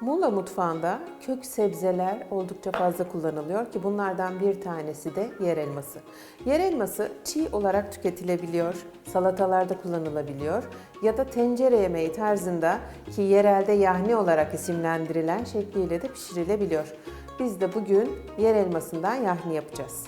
Muğla mutfağında kök sebzeler oldukça fazla kullanılıyor ki bunlardan bir tanesi de yer elması. Yer elması çiğ olarak tüketilebiliyor, salatalarda kullanılabiliyor ya da tencere yemeği tarzında ki yerelde yahni olarak isimlendirilen şekliyle de pişirilebiliyor. Biz de bugün yer elmasından yahni yapacağız.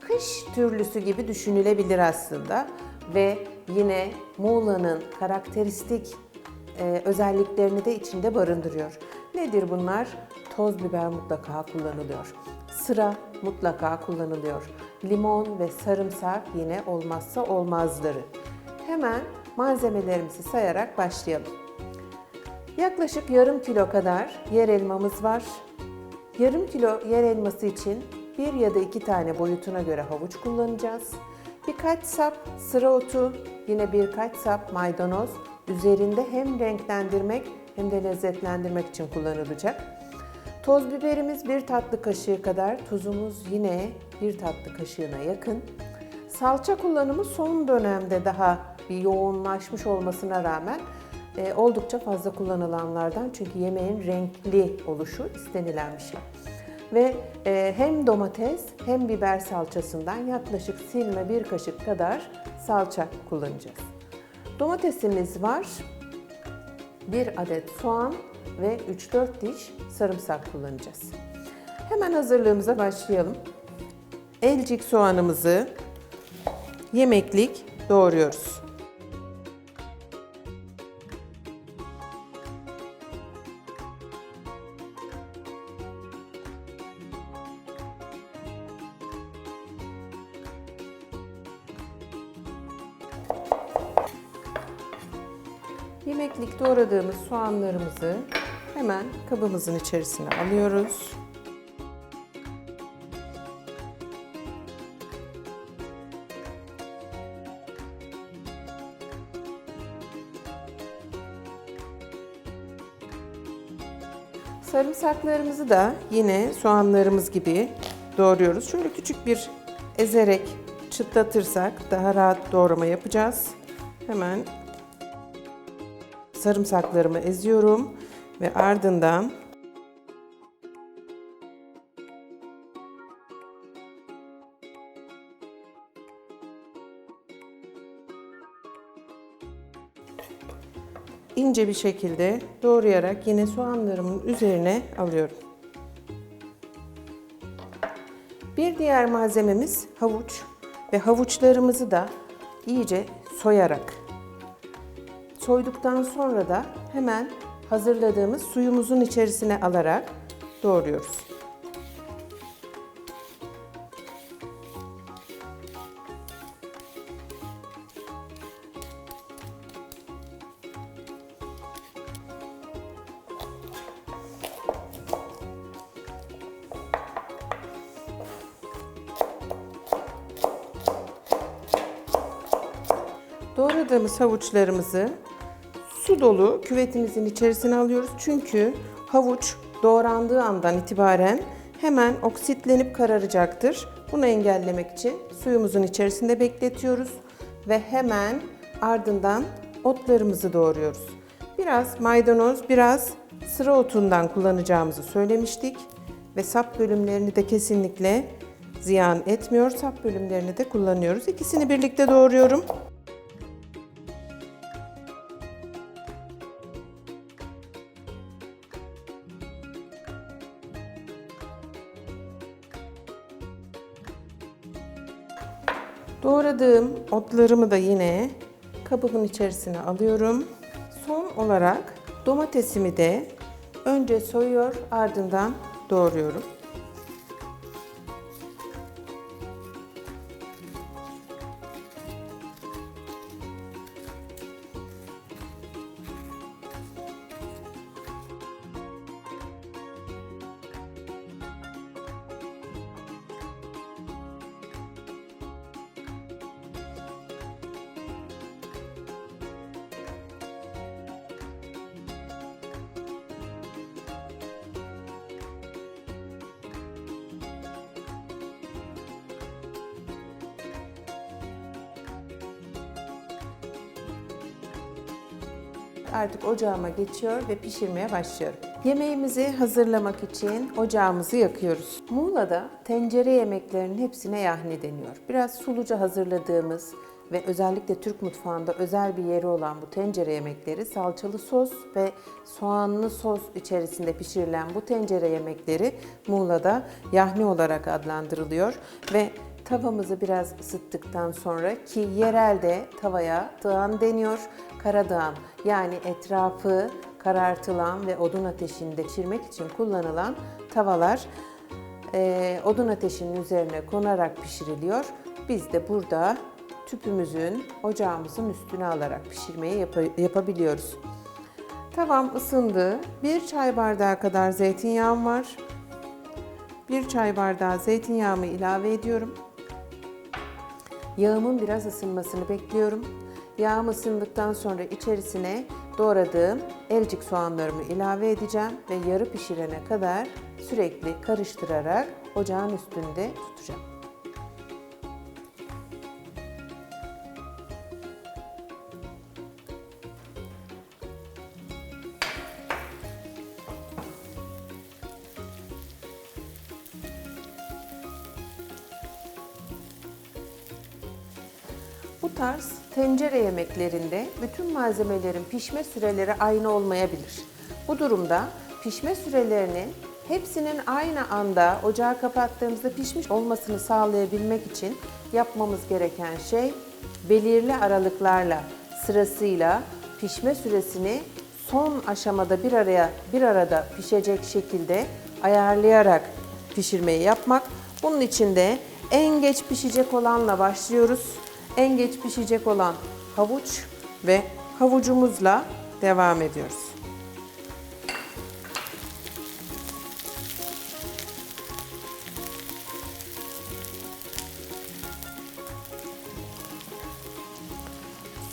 Kış türlüsü gibi düşünülebilir aslında ve yine Muğla'nın karakteristik e, özelliklerini de içinde barındırıyor. Nedir bunlar? Toz biber mutlaka kullanılıyor. Sıra mutlaka kullanılıyor. Limon ve sarımsak yine olmazsa olmazları. Hemen malzemelerimizi sayarak başlayalım. Yaklaşık yarım kilo kadar yer elmamız var. Yarım kilo yer elması için bir ya da iki tane boyutuna göre havuç kullanacağız. Birkaç sap sıra otu, yine birkaç sap maydanoz üzerinde hem renklendirmek hem de lezzetlendirmek için kullanılacak. Toz biberimiz bir tatlı kaşığı kadar, tuzumuz yine bir tatlı kaşığına yakın. Salça kullanımı son dönemde daha bir yoğunlaşmış olmasına rağmen e, oldukça fazla kullanılanlardan çünkü yemeğin renkli oluşu istenilen bir şey. Ve e, hem domates hem biber salçasından yaklaşık silme bir kaşık kadar salça kullanacağız. Domatesimiz var, bir adet soğan ve 3-4 diş sarımsak kullanacağız. Hemen hazırlığımıza başlayalım. Elcik soğanımızı yemeklik doğruyoruz. Yemeklik doğradığımız soğanlarımızı hemen kabımızın içerisine alıyoruz. Sarımsaklarımızı da yine soğanlarımız gibi doğruyoruz. Şöyle küçük bir ezerek çıtlatırsak daha rahat doğrama yapacağız. Hemen sarımsaklarımı eziyorum ve ardından ince bir şekilde doğrayarak yine soğanlarımın üzerine alıyorum. Bir diğer malzememiz havuç ve havuçlarımızı da iyice soyarak Soyduktan sonra da hemen hazırladığımız suyumuzun içerisine alarak doğruyoruz. Doğradığımız havuçlarımızı su dolu küvetimizin içerisine alıyoruz. Çünkü havuç doğrandığı andan itibaren hemen oksitlenip kararacaktır. Bunu engellemek için suyumuzun içerisinde bekletiyoruz ve hemen ardından otlarımızı doğruyoruz. Biraz maydanoz, biraz sıra otundan kullanacağımızı söylemiştik ve sap bölümlerini de kesinlikle ziyan etmiyor. Sap bölümlerini de kullanıyoruz. İkisini birlikte doğruyorum. Doğradığım otlarımı da yine kabımın içerisine alıyorum. Son olarak domatesimi de önce soyuyor ardından doğruyorum. Artık ocağıma geçiyor ve pişirmeye başlıyorum. Yemeğimizi hazırlamak için ocağımızı yakıyoruz. Muğla'da tencere yemeklerinin hepsine yahni deniyor. Biraz suluca hazırladığımız ve özellikle Türk mutfağında özel bir yeri olan bu tencere yemekleri salçalı sos ve soğanlı sos içerisinde pişirilen bu tencere yemekleri Muğla'da yahni olarak adlandırılıyor ve tavamızı biraz ısıttıktan sonra ki yerelde tavaya dağın deniyor. Karadağın yani etrafı karartılan ve odun ateşinde pişirmek için kullanılan tavalar e, odun ateşinin üzerine konarak pişiriliyor. Biz de burada tüpümüzün ocağımızın üstüne alarak pişirmeyi yapa- yapabiliyoruz. Tavam ısındı. Bir çay bardağı kadar zeytinyağım var. Bir çay bardağı zeytinyağımı ilave ediyorum. Yağımın biraz ısınmasını bekliyorum. Yağım ısındıktan sonra içerisine doğradığım ericik soğanlarımı ilave edeceğim ve yarı pişirene kadar sürekli karıştırarak ocağın üstünde tutacağım. Tencere yemeklerinde bütün malzemelerin pişme süreleri aynı olmayabilir. Bu durumda pişme sürelerinin hepsinin aynı anda ocağı kapattığımızda pişmiş olmasını sağlayabilmek için yapmamız gereken şey belirli aralıklarla sırasıyla pişme süresini son aşamada bir araya bir arada pişecek şekilde ayarlayarak pişirmeyi yapmak. Bunun için de en geç pişecek olanla başlıyoruz. En geç pişecek olan havuç ve havucumuzla devam ediyoruz.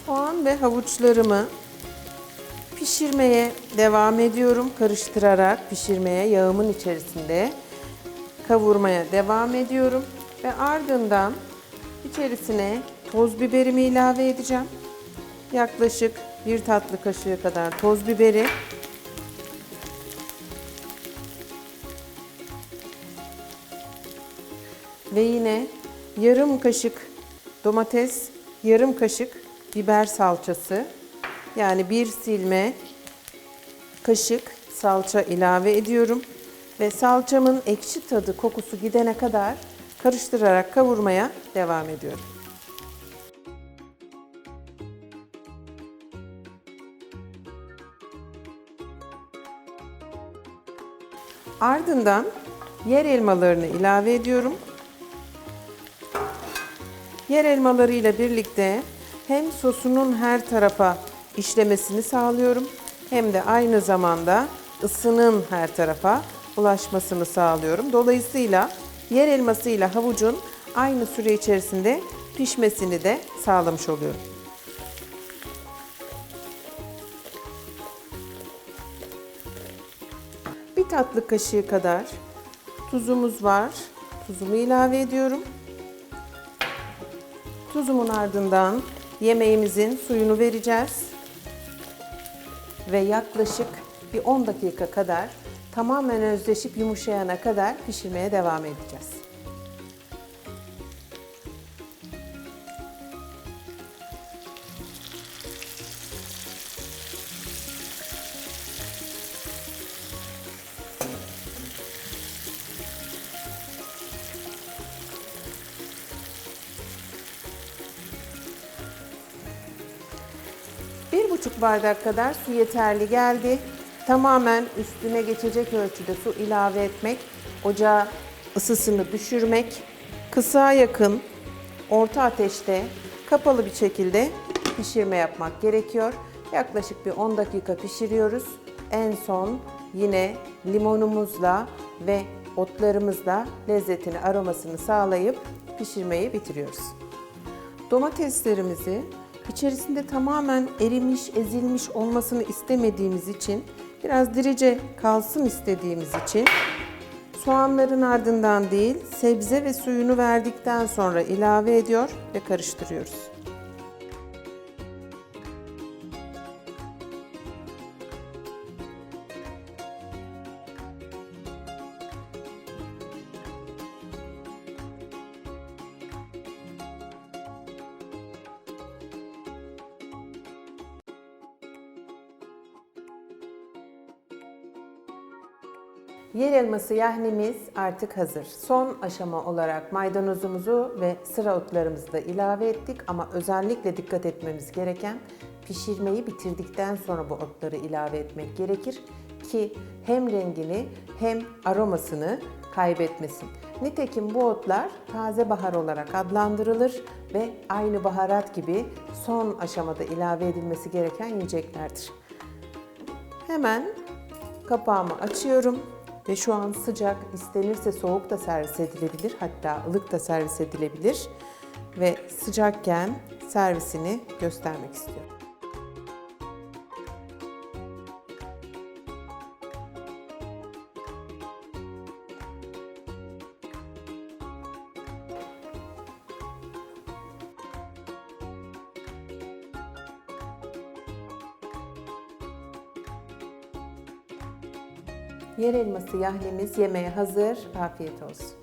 Soğan ve havuçlarımı pişirmeye devam ediyorum. Karıştırarak pişirmeye yağımın içerisinde kavurmaya devam ediyorum ve ardından içerisine toz biberimi ilave edeceğim. Yaklaşık bir tatlı kaşığı kadar toz biberi. Ve yine yarım kaşık domates, yarım kaşık biber salçası. Yani bir silme kaşık salça ilave ediyorum ve salçamın ekşi tadı kokusu gidene kadar karıştırarak kavurmaya devam ediyorum. Ardından yer elmalarını ilave ediyorum. Yer elmaları ile birlikte hem sosunun her tarafa işlemesini sağlıyorum hem de aynı zamanda ısının her tarafa ulaşmasını sağlıyorum. Dolayısıyla yer elması ile havucun aynı süre içerisinde pişmesini de sağlamış oluyorum. Tatlı kaşığı kadar tuzumuz var. Tuzumu ilave ediyorum. Tuzumun ardından yemeğimizin suyunu vereceğiz. Ve yaklaşık bir 10 dakika kadar tamamen özleşip yumuşayana kadar pişirmeye devam edeceğiz. Buçuk bardak kadar su yeterli geldi. Tamamen üstüne geçecek ölçüde su ilave etmek, ocağa ısısını düşürmek, kısa yakın, orta ateşte kapalı bir şekilde pişirme yapmak gerekiyor. Yaklaşık bir 10 dakika pişiriyoruz. En son yine limonumuzla ve otlarımızla lezzetini, aromasını sağlayıp pişirmeyi bitiriyoruz. Domateslerimizi içerisinde tamamen erimiş, ezilmiş olmasını istemediğimiz için, biraz dirice kalsın istediğimiz için soğanların ardından değil, sebze ve suyunu verdikten sonra ilave ediyor ve karıştırıyoruz. Yer elması yahnimiz artık hazır. Son aşama olarak maydanozumuzu ve sıra otlarımızı da ilave ettik ama özellikle dikkat etmemiz gereken pişirmeyi bitirdikten sonra bu otları ilave etmek gerekir ki hem rengini hem aromasını kaybetmesin. Nitekim bu otlar taze bahar olarak adlandırılır ve aynı baharat gibi son aşamada ilave edilmesi gereken yiyeceklerdir. Hemen kapağımı açıyorum ve şu an sıcak, istenirse soğuk da servis edilebilir. Hatta ılık da servis edilebilir. Ve sıcakken servisini göstermek istiyorum. Yer elması yahnimiz yemeğe hazır. Afiyet olsun.